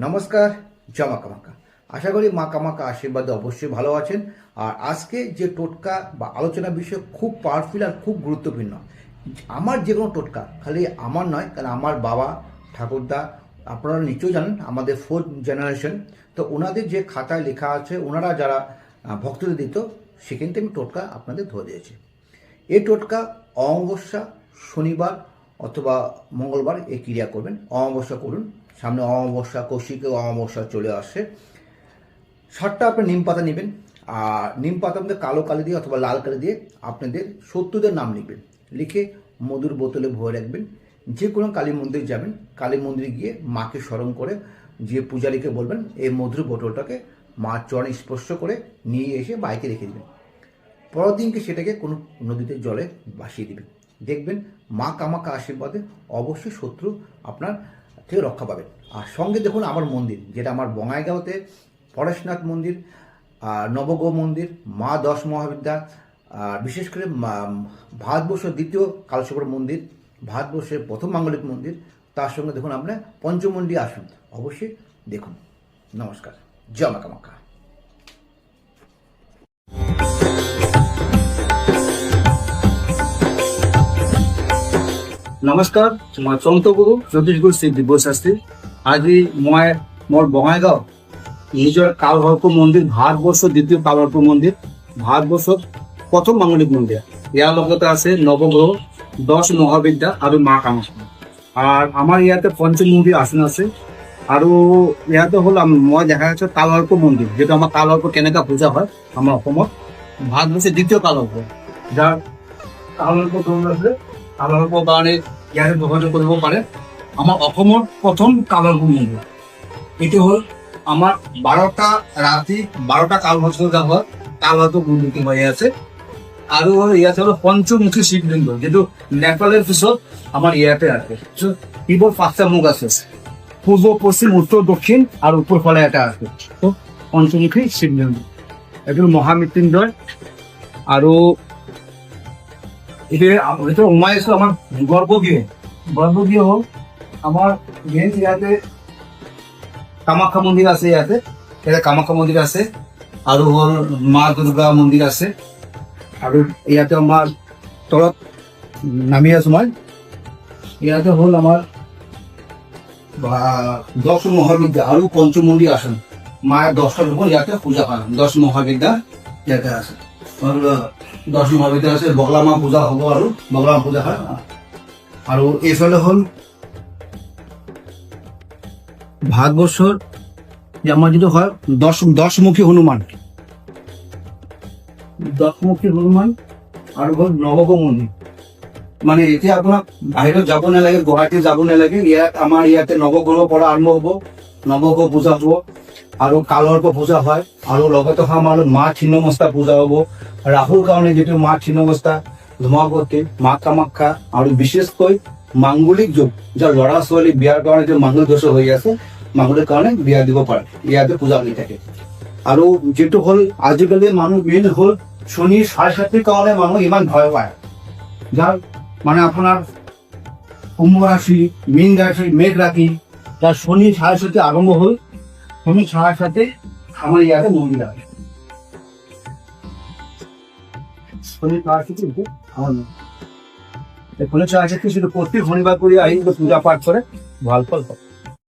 নমস্কার জমা কামাকা আশা করি মা কামাকা আশীর্বাদে অবশ্যই ভালো আছেন। আর আজকে যে টোটকা বা আলোচনা বিষয় খুব পাওয়ারফুল আর খুব গুরুত্বপূর্ণ। আমার যে কোনো টোটকা, খালি আমার নয়, কারণ আমার বাবা, ঠাকুরদা, আপনারা নিশ্চয়ই জানেন, আমাদের ফোর্থ জেনারেশন তো ওনাদের যে খাতায় লেখা আছে, ওনারা যারা ভক্তদের দিত, সেখান থেকে আমি টোটকা আপনাদের ধরে দিয়েছি। এই টোটকা অমাবস্যা, শনিবার অথবা মঙ্গলবার এই ক্রিয়া করবেন। অমাবস্যা করুন সামনে অমাবস্যা, কৌশিকে অমাবস্যা চলে আসে। সাতটা আপনি নিম পাতা নেবেন, আর নিম পাতার মধ্যে কালো কালি দিয়ে অথবা লাল কালি দিয়ে আপনাদের শত্রুদের নাম লিখবেন। লিখে মধুর বোতলে ভরে রাখবেন। যে কোনো কালী মন্দির যাবেন, কালী মন্দিরে গিয়ে মাকে স্মরণ করে যে পূজারীকে বলবেন, এই মধুর বোতলটাকে মা চরণে স্পর্শ করে নিয়ে এসে বাইকে রেখে দেবেন। পরের দিনকে সেটাকে কোনো নদীতে জলে ভাসিয়ে দিবেন। দেখবেন মা কামাকা আশীর্বাদে অবশ্যই শত্রু আপনার থেকে রক্ষা পাবেন? আর সঙ্গে দেখুন আমার মন্দির, যেটা আমার বঙ্গাইগাঁওতে পরেশনাথ মন্দির নবগ্রহ মন্দির, মা দশ মহাবিদ্যা, আর বিশেষ করে ভারতবর্ষের দ্বিতীয় কালচক্র মন্দির, ভারতবর্ষের প্রথম মাঙ্গলিক মন্দির, তার সঙ্গে দেখুন আপনার পঞ্চমন্ডি আসুন, অবশ্যই দেখুন। নমস্কার, জয় মা নমস্কাৰ মই চন্দ্ৰগুৰু জ্যোতিষগুৰু শ্ৰী দিব্য শাস্ত্ৰী আজি মই মোৰ বঙাইগাঁও নিজৰ কালসৰ্প মন্দিৰ ভাৰতবৰ্ষৰ দ্বিতীয় কালসৰ্প মন্দিৰ ভাৰতবৰ্ষত প্ৰথম মাঙ্গলিক মন্দিৰ। ইয়াৰ লগতে আছে নৱগ্ৰহ দহ মহাবিদ্যা আৰু মা কামাখ্যা। আৰু আমাৰ ইয়াতে পঞ্চমুখী আসন আছে। আৰু ইয়াতে হ'ল মই দেখা পাইছোঁ কালসৰ্প মন্দিৰ। যিটো আমাৰ কালসৰ্প কেনেকুৱা পূজা হয়, আমাৰ অসমত। ভাৰতবৰ্ষৰ দ্বিতীয় কালসৰ্প যাৰ কালসৰ্প ধৰণ আছে কালসৰ্পৰ কাৰণে ইয়াতে যোগাযোগ কৰিব পাৰে আমাৰ অসমৰ প্ৰথম কালসৰ্প মন্দিৰ এইটো হ'ল আমাৰ বাৰটা ৰাতি বাৰটা কালসৰ্প হয় কালসৰ্প মন্দিৰটো হৈ আছে। আৰু ইয়াত হ'ল পঞ্চমুখী শিৱলিংগ যিটো নেপালৰ পিছত আমাৰ ইয়াতে আছে। এইবোৰ পাঁচটা মুখ আছে। পূৰ্ব পশ্চিম উত্তৰ দক্ষিণ আৰু ওপৰ ফালে এটা আছে। পঞ্চমুখী শিৱলিংগ এইটো মহামৃত্যুঞ্জয়। আৰু এতিয়া আম- এইটো সোমাইছো আমাৰ গৰ্ভগৃহ গৰ্ভগৃহ হ'ল আমাৰ মেইন ইয়াতে কামাখ্যা মন্দিৰ আছে ইয়াতে ইয়াতে কামাখ্যা মন্দিৰ আছে আৰু হ'ল মা দুৰ্গা মন্দিৰ আছে, আৰু ইয়াতে আমাৰ তলত নামি আছো মই। ইয়াতে হ'ল আমাৰ দশ মহাবিদ্যা আৰু পঞ্চমন্দিৰ আসন। মায়ের দশটা ইয়াতে পূজা হয় দশ মহাবিদ্যা ইয়াতে আছে। দশ মহাবিদ্যা আছে বগলা মা পূজা হ'ব আৰু বগলা মা পূজা হয়। আৰু এইফালে হ'ল যে আমাৰ যিটো হয় দশ, দশমুখী হনুমান। দশমুখী হনুমান আৰু হ'ল নৱগ্ৰহ মন্দিৰ মানে এতিয়া আপোনাক বাহিৰত যাব নালাগে, গুৱাহাটী যাব নালাগে, ইয়াত আমাৰ ইয়াতে নৱগ্ৰহৰ পৰা আৰম্ভ হ'ব। নৱগ্ৰহ পূজা হ'ব আৰু কালসৰ্প পূজা হয় লগতে আমাৰ মা ছিন্নমস্তা পূজা হ'ব। ৰাহুৰ কাৰণে যিটো মা ছিন্নমস্তা ধুমাৱতী মা কামাখ্যা আৰু বিশেষকৈ মাংগলিক যুগ যাৰ ল'ৰা ছোৱালী বিয়াৰ কাৰণে যে মাংগলিক দোষ হৈ আছে মাংগলিক কাৰণে বিয়া দিব পাৰে ইয়াতে পূজা হৈ থাকে। আৰু যিটো হ'ল, আজিকালি মানুহ মেইন হ'ল শনি চাৰে সাতিৰ কাৰণে মানুহ ইমান ভয় পায়। যাৰ মানে আপোনাৰ কুম্ভ রাশি, মীন রাশি মেঘ রাশি যার শনি সাড়ে সাথে আরম্ভ হল, শনি সাড়ে সাথে আমার ইয়াতে মন্দির আছে। শনি সাড়ে সাথে আমার শনি সাড়ে সাথে শুধু প্রত্যেক শনিবার করে আইন পূজা পাঠ করে? ভালো ফল পাবে।